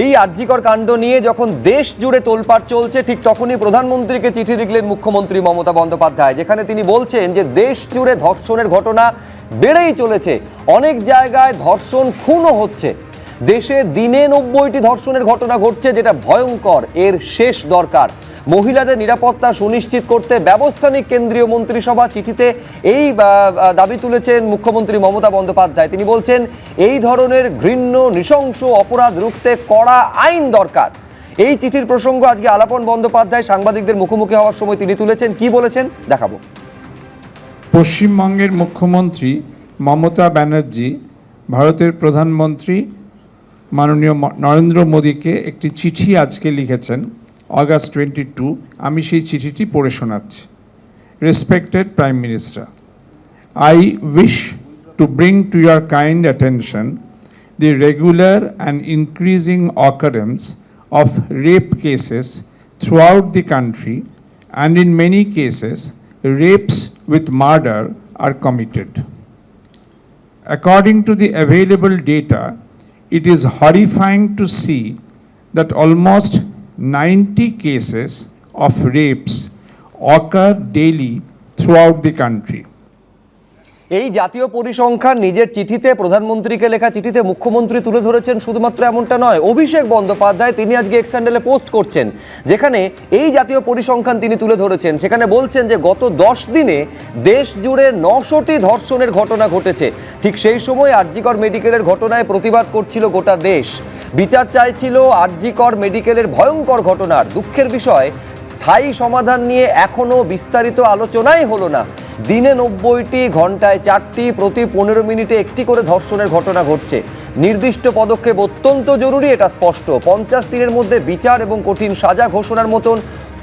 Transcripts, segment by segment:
এই আর্যিকর কাণ্ড নিয়ে যখন দেশ জুড়ে তোলপাড় চলছে, ঠিক তখনই প্রধানমন্ত্রীকে চিঠি লিখলেন মুখ্যমন্ত্রী মমতা বন্দ্যোপাধ্যায়, যেখানে তিনি বলছেন যে দেশ জুড়ে ধর্ষণের ঘটনা বেড়েই চলেছে। অনেক জায়গায় ধর্ষণ খুনও হচ্ছে। দেশে দিনে নব্বইটি ধর্ষণের ঘটনা ঘটছে যেটা ভয়ঙ্কর, এর শেষ দরকার। মহিলাদের নিরাপত্তা সুনিশ্চিত করতে ব্যবস্থা নিক কেন্দ্রীয় মন্ত্রিসভা চিঠিতে। এই দাবি তুলেছেন মুখ্যমন্ত্রী মমতা বন্দ্যোপাধ্যায়। তিনি বলছেন, এই ধরনের ঘৃণ্য, নৃশংস অপরাধ রুখতে কড়া আইন দরকার। এই চিঠির প্রসঙ্গ আজকে আলাপন বন্দ্যোপাধ্যায় সাংবাদিকদের মুখোমুখি হওয়ার সময় তিনি তুলেছেন। কি বলেছেন? দেখাবো। পশ্চিমবঙ্গের মুখ্যমন্ত্রী মমতা ব্যানার্জি, ভারতের প্রধানমন্ত্রী মাননীয় নরেন্দ্র মোদীকে একটি চিঠি আজকে লিখেছেন অগাস্ট টোয়েন্টি টু আমি সেই চিঠিটি পড়ে শোনাচ্ছি। Respected prime minister I wish to bring to your kind attention the regular and increasing occurrence of rape cases throughout the country and in many cases rapes with murder are committed according to the available data it is horrifying to see that almost 90 cases of rapes occur daily throughout the country. এই জাতীয় পরিসংখ্যান নিজের চিঠিতে, প্রধানমন্ত্রীকে লেখা চিঠিতে মুখ্যমন্ত্রী তুলে ধরেছেন শুধুমাত্র এমনটা নয়, অভিষেক বন্দ্যোপাধ্যায় তিনি আজকে এক্স স্যান্ডেলে পোস্ট করছেন, যেখানে এই জাতীয় পরিসংখ্যান তিনি তুলে ধরেছেন, সেখানে বলছেন যে গত দশ দিনে দেশ জুড়ে নশোটি ধর্ষণের ঘটনা ঘটেছে। ঠিক সেই সময় আরজিকর মেডিকেলের ঘটনায় প্রতিবাদ করছিল গোটা দেশ। বিচার চাইছিল আরজিকর মেডিকেলের ভয়ঙ্কর ঘটনার। দুঃখের বিষয়, স্থায়ী সমাধান নিয়ে এখনও বিস্তারিত আলোচনাই হলো না। দিনে নব্বইটি ঘন্টায় চারটি প্রতি পনেরো মিনিটে একটি করে ধর্ষণের ঘটনা ঘটছে। নির্দিষ্ট পদক্ষেপ অত্যন্ত জরুরি, এটা স্পষ্ট। পঞ্চাশ দিনের মধ্যে বিচার এবং কঠিন সাজা ঘোষণার মতন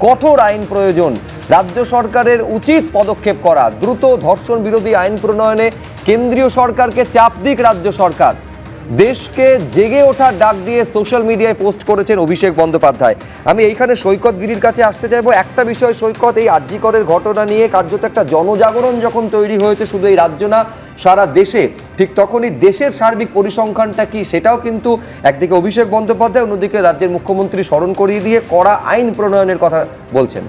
কঠোর আইন প্রয়োজন। রাজ্য সরকারের উচিত পদক্ষেপ করা। দ্রুত ধর্ষণ বিরোধী আইন প্রণয়নে কেন্দ্রীয় সরকারকে চাপ দিক রাজ্য সরকার। দেশকে জেগে ওঠার ডাক দিয়ে সোশ্যাল মিডিয়ায় পোস্ট করেছেন অভিষেক বন্দ্যোপাধ্যায়। আমি এইখানে সৈকত গিরির কাছে আসতে চাইব। একটা বিষয় সৈকত, এই আর্যিকরের ঘটনা নিয়ে কার্যত একটা জনজাগরণ যখন তৈরি হয়েছে শুধু এই রাজ্য না, সারা দেশে, ঠিক তখনই দেশের সার্বিক পরিসংখ্যানটা কি সেটাও কিন্তু একদিকে অভিষেক বন্দ্যোপাধ্যায়, অন্যদিকে রাজ্যের মুখ্যমন্ত্রী স্মরণ করিয়ে দিয়ে কড়া আইন প্রণয়নের কথা বলছেন।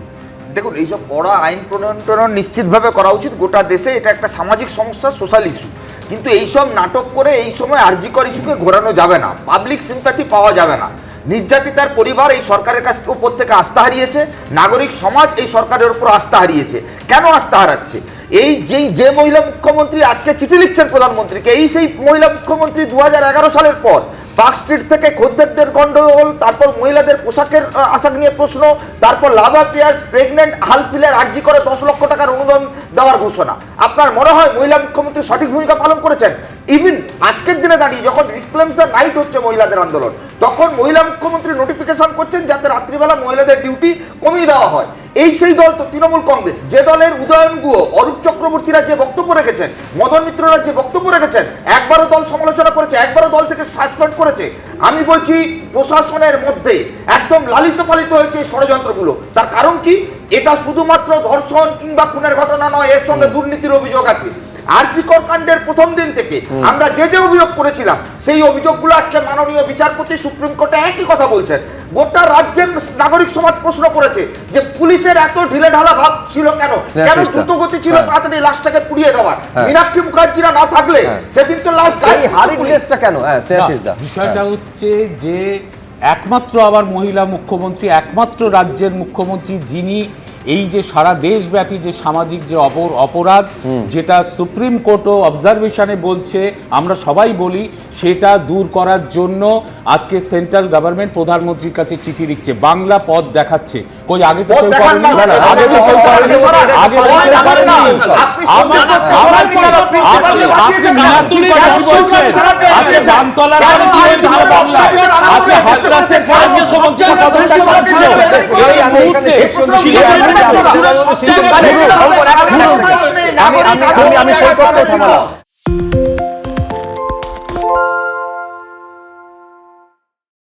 দেখুন, এইসব কড়া আইন প্রণয়ন নিশ্চিতভাবে করা উচিত। গোটা দেশে এটা একটা সামাজিক সমস্যা সোশ্যাল ইস্যু। কিন্তু এইসব নাটক করে এই সময় আরজিকর ইস্যুকে ঘোরানো যাবে না। পাবলিক সিম্প্যাথি পাওয়া যাবে না। নির্যাতিতার পরিবার এই সরকারের কাছ উপর থেকে আস্থা হারিয়েছে। নাগরিক সমাজ এই সরকারের উপর আস্থা হারিয়েছে। কেন আস্থা হারাচ্ছে? এই যেই যে মহিলা মুখ্যমন্ত্রী আজকে চিঠি লিখছেন প্রধানমন্ত্রীকে, এই সেই মহিলা মুখ্যমন্ত্রী দু হাজার এগারো সালের পর পার্ক স্ট্রিট থেকে খদ্দেরদের গন্ডগোল, তারপর মহিলাদের পোশাকের আশাক নিয়ে প্রশ্ন, তারপর লাভা পেয়ার প্রেগনেন্ট হাল আর্জি করে দশ লক্ষ টাকার অনুদান দেওয়ার ঘোষণা। আপনার মনে হয় মহিলা মুখ্যমন্ত্রী সঠিক ভূমিকা পালন করেছেন? ইভিন আজকের দিনে দাঁড়িয়ে যখন রিক্লেমস দ্য নাইট হচ্ছে মহিলাদের আন্দোলন, তখন মহিলা মুখ্যমন্ত্রী নোটিফিকেশন করছেন যাতে রাত্রিবেলা মহিলাদের ডিউটি কমিয়ে দেওয়া হয়। এই সেই দল তো তৃণমূল কংগ্রেস। যে দলের উদয়ন গুহ অরূপ চক্রবর্তীরা যে বক্তব্য রেখেছেন মদন মিত্ররা যে বক্তব্য রেখেছেন একবারও দল সমালোচনা করেছে একবারও দল থেকে সাসপেন্ড করেছে। আমি বলছি প্রশাসনের মধ্যে একদম লালিত পালিত হয়েছে এই ষড়যন্ত্রগুলো। তার কারণ কি? এটা শুধুমাত্র ধর্ষণ কিংবা খুনের ঘটনা নয় এর সঙ্গে দুর্নীতির অভিযোগ আছে। আর্থিকর কাণ্ডের প্রথম দিন থেকে আমরা যে যে অভিযোগ করেছিলাম সেই অভিযোগগুলো আজকে মাননীয় বিচারপতি সুপ্রিম কোর্টে একই কথা বলছেন। গোটা রাজ্যের নাগরিক সমাজ প্রশ্ন করেছে যে পুলিশের এত ঢিলে ঢালা ভাব ছিল কেন। কেন দ্রুতগতি ছিল হ্যাঁ। তাড়াতাড়ি লাশটাকে পুড়িয়ে দেওয়ার হ্যাঁ। মীনাক্ষী মুখার্জিরা না থাকলে হ্যাঁ। সেদিন তো লাশ গায়ে হারি পুলিশটা কেন হ্যাঁ বিষয়টা হচ্ছে যে একমাত্র আবার মহিলা মুখ্যমন্ত্রী একমাত্র রাজ্যের মুখ্যমন্ত্রী যিনি এই যে সারা দেশব্যাপী যে সামাজিক যে অপর অপরাধ যেটা সুপ্রিম কোর্টও অবজারভেশনে বলছে আমরা সবাই বলি সেটা দূর করার জন্য আজকে সেন্ট্রাল গভর্নমেন্ট প্রধানমন্ত্রীর কাছে চিঠি লিখছে। বাংলা পথ দেখাচ্ছে। কই আগে তো কেউ করেনি। আগে তো কেউ করেনি। আগে তো কেউ করেনি। আপনি হয়ে আজকে আমি আমি সৈকতকে থামালাম